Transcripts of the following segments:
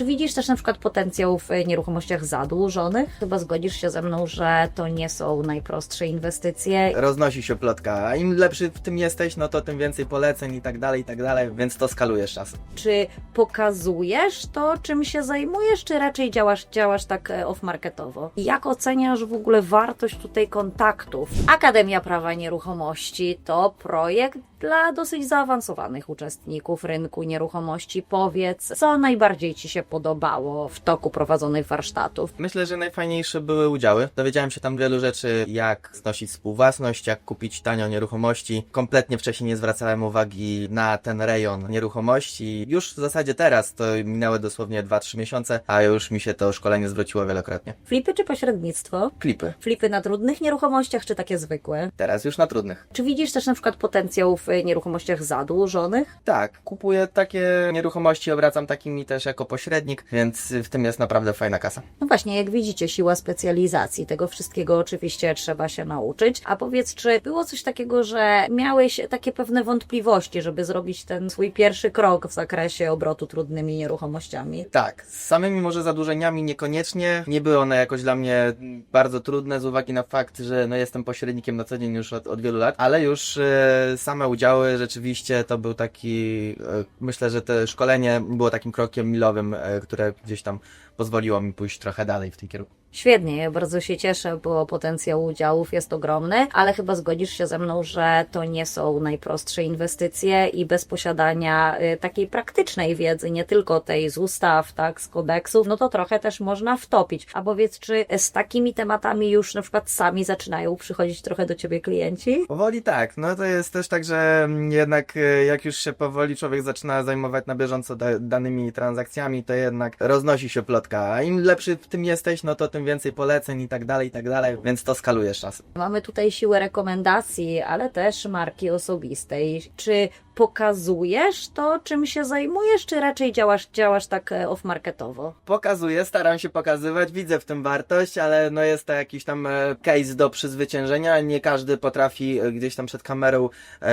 Czy widzisz też na przykład potencjał w e, nieruchomościach zadłużonych? Chyba zgodzisz się ze mną, że to nie są najprostsze inwestycje. Roznosi się plotka, a im lepszy w tym jesteś, no to tym więcej poleceń i tak dalej, i tak dalej, więc to skalujesz czasem. Czy pokazujesz to, czym się zajmujesz, czy raczej działasz, działasz tak e, off-marketowo? Jak oceniasz w ogóle wartość tutaj kontaktów? Akademia Prawa Nieruchomości to projekt dla dosyć zaawansowanych uczestników rynku nieruchomości. Powiedz, co najbardziej Ci się podobało w toku prowadzonych warsztatów? Myślę, że najfajniejsze były udziały. Dowiedziałem się tam wielu rzeczy, jak znosić współwłasność, jak kupić tanio nieruchomości. Kompletnie wcześniej nie zwracałem uwagi na ten rejon nieruchomości. Już w zasadzie teraz, to minęły dosłownie 2-3 miesiące, a już mi się to szkolenie zwróciło wielokrotnie. Flipy czy pośrednictwo? Klipy. Flipy na trudnych nieruchomościach, czy takie zwykłe? Teraz już na trudnych. Czy widzisz też na przykład potencjał w nieruchomościach zadłużonych? Tak, kupuję takie nieruchomości, obracam takimi też jako pośrednik, więc w tym jest naprawdę fajna kasa. No właśnie, jak widzicie, siła specjalizacji. Tego wszystkiego oczywiście trzeba się nauczyć. A powiedz, czy było coś takiego, że miałeś takie pewne wątpliwości, żeby zrobić ten swój pierwszy krok w zakresie obrotu trudnymi nieruchomościami? Tak, z samymi może zadłużeniami niekoniecznie. Nie były one jakoś dla mnie bardzo trudne z uwagi na fakt, że no jestem pośrednikiem na co dzień już od, od wielu lat, ale już e, same udziały rzeczywiście to był taki, e, myślę, że to szkolenie było takim krokiem milowym, e, które gdzieś tam pozwoliło mi pójść trochę dalej w tym kierunku. Świetnie, ja bardzo się cieszę, bo potencjał udziałów jest ogromny, ale chyba zgodzisz się ze mną, że to nie są najprostsze inwestycje i bez posiadania y, takiej praktycznej wiedzy, nie tylko tej z ustaw, tak, z kodeksów, no to trochę też można wtopić. A powiedz, czy z takimi tematami już na przykład sami zaczynają przychodzić trochę do Ciebie klienci? Powoli tak, no to jest też tak, że jednak e, jak już się powoli człowiek zaczyna zajmować na bieżąco da danymi transakcjami, to jednak roznosi się plotka, im lepszy w tym jesteś, no to tym więcej poleceń i tak dalej, i tak dalej, więc to skalujesz czasem. Mamy tutaj siłę rekomendacji, ale też marki osobistej. Czy pokazujesz to, czym się zajmujesz, czy raczej działasz, działasz tak e, off-marketowo? Pokazuję, staram się pokazywać, widzę w tym wartość, ale no jest to jakiś tam e, case do przezwyciężenia. Nie każdy potrafi e, gdzieś tam przed kamerą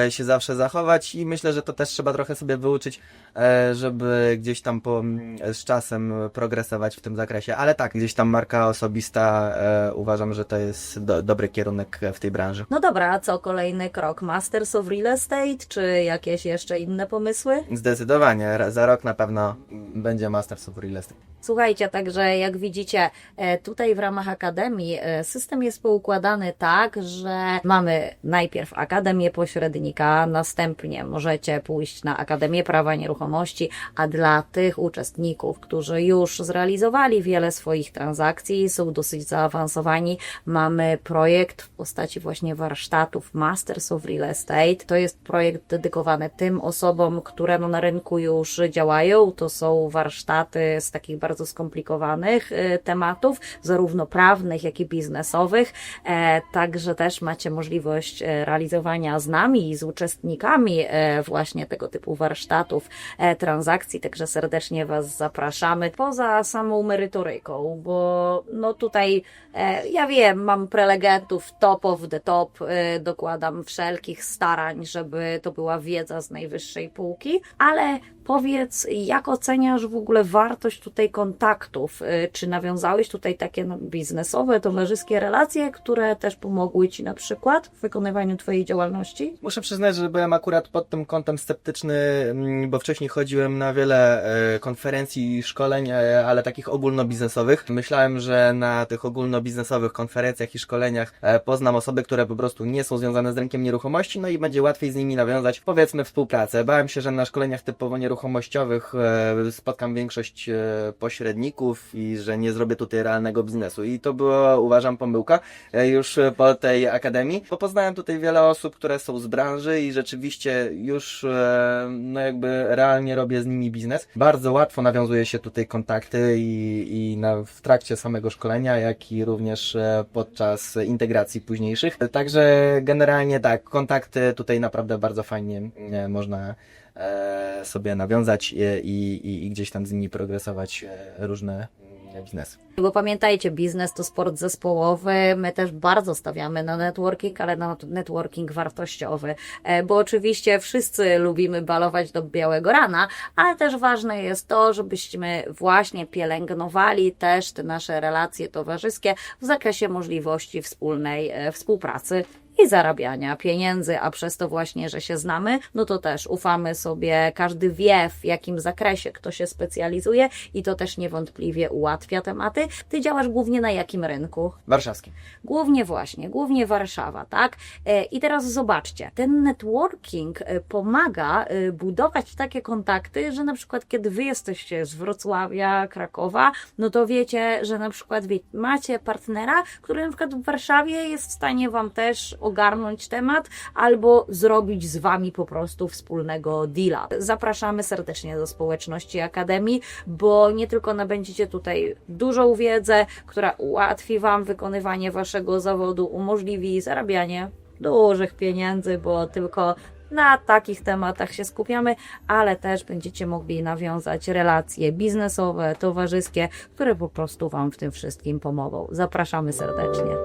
się zawsze zachować i myślę, że to też trzeba trochę sobie wyuczyć, żeby gdzieś tam po, mm, z czasem progresować w tym zakresie. Ale tak, gdzieś tam marka osobista uważam, że to jest do, dobry kierunek w tej branży. No dobra, a co kolejny krok? Masters of Real Estate, czy jakieś jeszcze inne pomysły? Zdecydowanie, za rok na pewno będzie Masters of Real Estate. Słuchajcie, także jak widzicie, e, tutaj w ramach Akademii e, system jest poukładany tak, że mamy najpierw Akademię Pośrednika, następnie możecie pójść na Akademię Prawa Nieruchomości, a dla tych uczestników, którzy już zrealizowali wiele swoich transakcji są dosyć zaawansowani, mamy projekt w postaci właśnie warsztatów Masters of Real Estate. To jest projekt dedykowany tym osobom, które no na rynku już działają. To są warsztaty z takich bardzo skomplikowanych e, tematów, zarówno prawnych, jak i biznesowych. E, Także też macie możliwość e, realizowania z nami i z uczestnikami e, właśnie tego typu warsztatów, transakcji. Także serdecznie Was zapraszamy. Poza samą merytoryką, bo no tutaj ja wiem, mam prelegentów top of the top, dokładam wszelkich starań, żeby to była wiedza z najwyższej półki, ale powiedz, jak oceniasz w ogóle wartość tutaj kontaktów? Y, Czy nawiązałeś tutaj takie no, biznesowe, towarzyskie relacje, które też pomogły Ci na przykład w wykonywaniu Twojej działalności? Muszę przyznać, że byłem akurat pod tym kątem sceptyczny, mm, bo wcześniej chodziłem na wiele e, konferencji i szkoleń, e, ale takich ogólnobiznesowych. Myślałem, że na tych ogólnobiznesowych konferencjach i szkoleniach e, poznam osoby, które po prostu nie są związane z rynkiem nieruchomości, no i będzie łatwiej z nimi nawiązać, powiedzmy, współpracę. Bałem się, że na szkoleniach typowo nieruchomościowych e, spotkam większość e, pośredników i że nie zrobię tutaj realnego biznesu. I to była, uważam, pomyłka e, już po tej akademii, bo poznałem tutaj wiele osób, które są z branży i rzeczywiście już no jakby realnie robię z nimi biznes. Bardzo łatwo nawiązuje się tutaj kontakty i, i na, w trakcie samego szkolenia, jak i również podczas integracji późniejszych. Także generalnie tak, kontakty tutaj naprawdę bardzo fajnie można sobie nawiązać e, i, i, i gdzieś tam z nimi progresować e, różne biznesu. Bo pamiętajcie, biznes to sport zespołowy. My też bardzo stawiamy na networking, ale na networking wartościowy. E, Bo oczywiście wszyscy lubimy balować do białego rana, ale też ważne jest to, żebyśmy właśnie pielęgnowali też te nasze relacje towarzyskie w zakresie możliwości wspólnej e, współpracy i zarabiania pieniędzy, a przez to właśnie, że się znamy, no to też ufamy sobie, każdy wie w jakim zakresie kto się specjalizuje i to też niewątpliwie ułatwia tematy. Ty działasz głównie na jakim rynku? Warszawski. Głównie właśnie, głównie Warszawa, tak? E, I teraz zobaczcie, ten networking e, pomaga e, budować takie kontakty, że na przykład kiedy wy jesteście z Wrocławia, Krakowa, no to wiecie, że na przykład macie partnera, który na przykład w Warszawie jest w stanie wam też ogarnąć temat albo zrobić z wami po prostu wspólnego deala. Zapraszamy serdecznie do społeczności Akademii, bo nie tylko nabędziecie tutaj dużą wiedzę, która ułatwi wam wykonywanie waszego zawodu, umożliwi zarabianie dużych pieniędzy, bo tylko na takich tematach się skupiamy, ale też będziecie mogli nawiązać relacje biznesowe, towarzyskie, które po prostu Wam w tym wszystkim pomogą. Zapraszamy serdecznie.